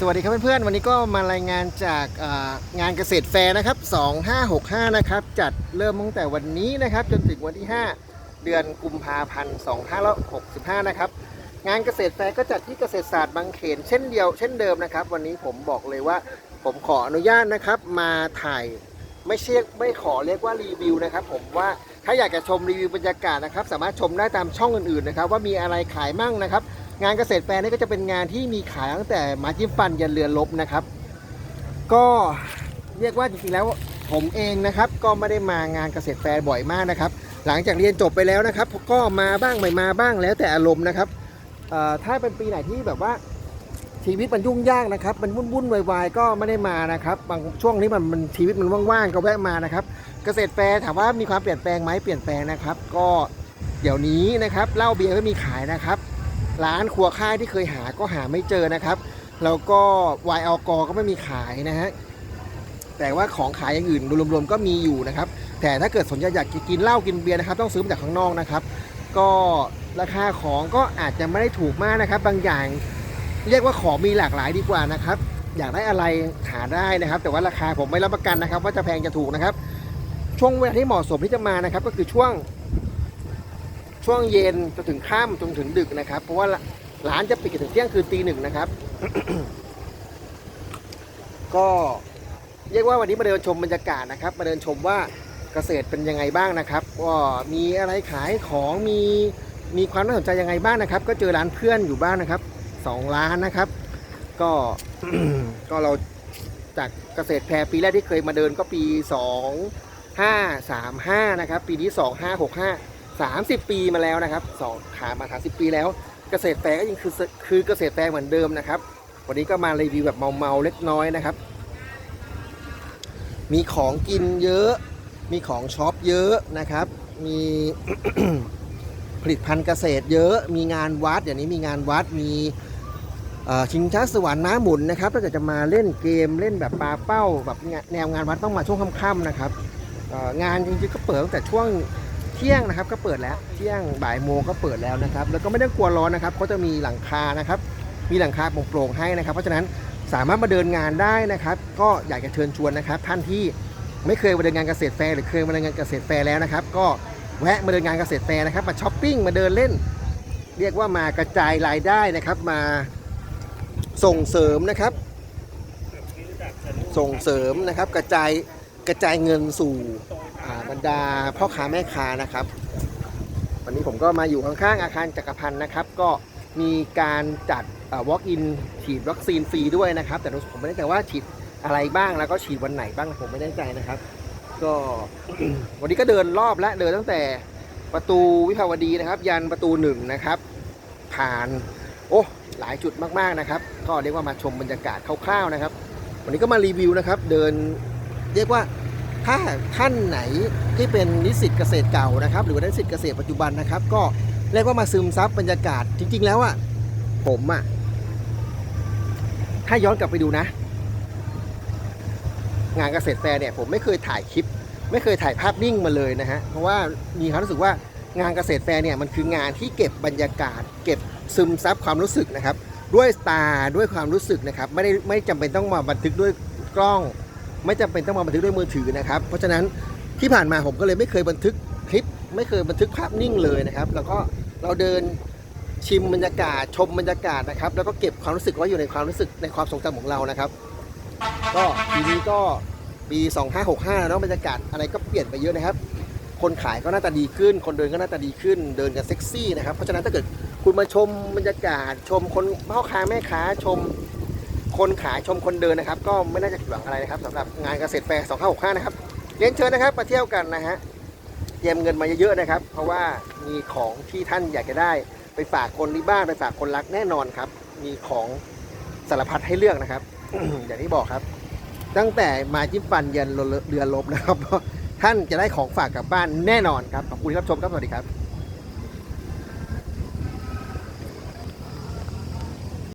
สวัสดีครับเพื่อนๆ วันนี้ก็มารายงานจากงานเกษตรแฟร์นะครับ 2565 นะครับ จัดเริ่มตั้งแต่วันนี้นะครับ จนถึงวันที่ 5 เดือนกุมภาพันธ์2565 นะครับ งานเกษตรแฟร์ก็จัดที่เกษตรศาสตร์บางเขนเช่นเดียวเช่นเดิมนะครับ วันนี้ผมบอกเลยว่าผมขออนุญาตนะครับมาถ่ายไม่เชียไม่ขอเรียกว่ารีวิวนะครับ ผมว่าถ้าอยากจะชมรีวิวบรรยากาศนะครับ สามารถชมได้ตามช่องอื่นๆนะครับ ว่ามีอะไรขายมั่งนะครับ งานเกษตรแฟร์นี่ก็จะเป็นงานที่มีขายตั้งแต่ไมาจิ้มฟันยันเรือลบนะครับ ก็เรียกว่าจริงๆแล้วผมเองนะครับ ก็ไม่ได้มางานเกษตรแฟร์บ่อยมากนะครับ หลังจากเรียนจบไปแล้วนะครับ ก็มาบ้างไม่มาบ้างแล้วแต่อารมณ์นะครับถ้าเป็นปีไหนที่แบบว่าชีวิตมันยุ่งยากนะครับ มันวุ่นวุ่นวายๆก็ไม่ได้มานะครับ บางช่วงนี้มันมันชีวิตมันว่างๆก็แวะมานะครับ เกษตรแฟร์ถามว่ามีความเปลี่ยนแปลงไหมเปลี่ยนแปลงนะครับ ก็เดี๋ยวนี้นะครับเหล้าเบียร์ไม่มีขายนะครับ ร้านครัวค่ายที่เคยหาก็หาไม่เจอนะครับ แล้วก็ไวน์แอลกอก็ไม่มีขายนะฮะแต่ว่าของขายอย่างอื่นรวมๆก็มีอยู่นะครับ แต่ถ้าเกิดสนใจอยากกินเหล้ากินเบียร์นะครับ ต้องซื้อมาจากข้างนอกนะครับ ก็ราคาของก็อาจจะไม่ได้ถูกมากนะครับ บางอย่าง เรียกว่าของมีหลากหลายดีกว่านะครับ อยากได้อะไรหาได้นะครับ แต่ว่าราคาผมไม่รับประกันนะครับ ว่าจะแพงจะถูกนะครับ ช่วงเวลาที่เหมาะสมที่จะมานะครับ ก็คือช่วง ช่วงเย็นจนถึงค่ำจนถึงดึกนะครับ เพราะว่าร้านจะปิดถึงเที่ยงคืนตีหนึ่งนะครับ ก็เรียกว่าวันนี้มาเดินชมบรรยากาศนะครับ มาเดินชมว่าเกษตรเป็นยังไงบ้างนะครับว่ามีอะไรขายของมีมีความน่าสนใจยังไงบ้างนะครับ ก็เจอร้านเพื่อนอยู่บ้างนะครับสองร้านนะครับ ก็ก็เราจากเกษตรแพรปีแรกที่เคยมาเดินก็ปี2 5 3 5นะครับ ปีนี้2 5 6 5 30 ปีมาแล้วนะครับสองขามา30 ปีแล้ว เกษตรแฟร์ก็ยังคือคือเกษตรแฟร์เหมือนเดิมนะครับ วันนี้ก็มารีวิวแบบเมาๆเล็กน้อยนะครับ มีของกินเยอะ มีของช็อปเยอะนะครับ มีผลิตภัณฑ์เกษตรเยอะ มีงานวัดอย่างนี้มีงานวัดมีชิงช้าสวรรค์ม้าหมุนนะครับถ้าเกิดจะมาเล่นเกมเล่นแบบปลาเป้าแบบแนวงานวัดต้องมาช่วงค่ำๆนะครับงานจริงๆก็เปิดตั้งแต่ช่วง เที่ยงนะครับก็เปิดแล้วเที่ยงบ่ายโมงก็เปิดแล้วนะครับ แล้วก็ไม่ต้องกลัวร้อนนะครับเขาจะมีหลังคานะครับ มีหลังคาโปร่งๆให้นะครับ เพราะฉะนั้นสามารถมาเดินงานได้นะครับ ก็อยากจะเชิญชวนนะครับ ท่านที่ไม่เคยมาเดินงานเกษตรแฟร์หรือเคยมาเดินงานเกษตรแฟร์แล้วนะครับ ก็แวะมาเดินงานเกษตรแฟร์นะครับ มาช้อปปิ้งมาเดินเล่น เรียกว่ามากระจายรายได้นะครับ มาส่งเสริมนะครับ ส่งเสริมนะครับกระจายกระจายเงินสู่ รดาพ่อค้าแม่ค้านะครับ วันนี้ผมก็มาอยู่ข้างๆอาคารจักรพันธ์นะครับ ก็มีการจัดเอ่อ walk in ฉีดวัคซีนฟรีด้วยนะครับ แต่ผมไม่แน่ใจว่าฉีดอะไรบ้างแล้วก็ฉีดวันไหนบ้างผมไม่แน่ใจนะครับ ก็วันนี้ก็เดินรอบและเดินตั้งแต่ประตูวิภาวดีนะครับ ยันประตูหนึ่งนะครับ ผ่านโอ้หลายจุดมากๆนะครับ ก็เรียกว่ามาชมบรรยากาศคร่าวๆนะครับ วันนี้ก็มารีวิวนะครับ เดินเรียกว่า ถ้าท่านไหนที่เป็นนิสิตเกษตรเก่านะครับ หรือว่านิสิตเกษตรปัจจุบันนะครับ ก็เรียกว่ามาซึมซับบรรยากาศจริง ๆ แล้วอะผมอะถ้าย้อนกลับไปดูนะ งานเกษตรแฟร์เนี่ยผมไม่เคยถ่ายคลิป ไม่เคยถ่ายภาพนิ่งมาเลยนะฮะเพราะว่ามีความรู้สึกว่างานเกษตรแฟร์เนี่ยมันคืองานที่เก็บบรรยากาศ เก็บซึมซับความรู้สึกนะครับ ด้วยตาด้วยความรู้สึกนะครับ ไม่ได้ไม่จำเป็นต้องมาบันทึกด้วยกล้อง ไม่จำเป็นต้องมาบันทึกด้วยมือถือนะครับ เพราะฉะนั้นที่ผ่านมาผมก็เลยไม่เคยบันทึกคลิป ไม่เคยบันทึกภาพนิ่งเลยนะครับ แล้วก็เราเดินชิมบรรยากาศชมบรรยากาศนะครับ แล้วก็เก็บความรู้สึกไว้อยู่ในความรู้สึกในความทรงจำของเรานะครับ ก็ปีนี้ก็ปี 2565แล้วเนาะบรรยากาศอะไรก็เปลี่ยนไปเยอะนะครับ คนขายก็หน่าตาดีขึ้น คนเดินก็หน่าตาดีขึ้น เดินกันเซ็กซี่นะครับ เพราะฉะนั้นถ้าเกิดคุณมาชมบรรยากาศชมคนพ่อค้าแม่ค้าชม คนขายชมคนเดินนะครับ ก็ไม่น่าจะผิดหวังอะไรนะครับสำหรับงานเกษตรแฟร์2565 นะครับเรียนเชิญนะครับมาเที่ยวกันนะฮะเตรียมเงินมาเยอะๆนะครับ เพราะว่ามีของที่ท่านอยากจะได้ ไปฝากคนที่บ้านไปฝากคนรักแน่นอนครับ มีของสารพัดให้เลือกนะครับ อย่างที่บอกครับ ตั้งแต่มาจิ้มฟันเยันเรือลบนะครับ ท่านจะได้ของฝากกลับบ้านแน่นอนครับขอบคุณที่รับชมครับสวัสดีครับ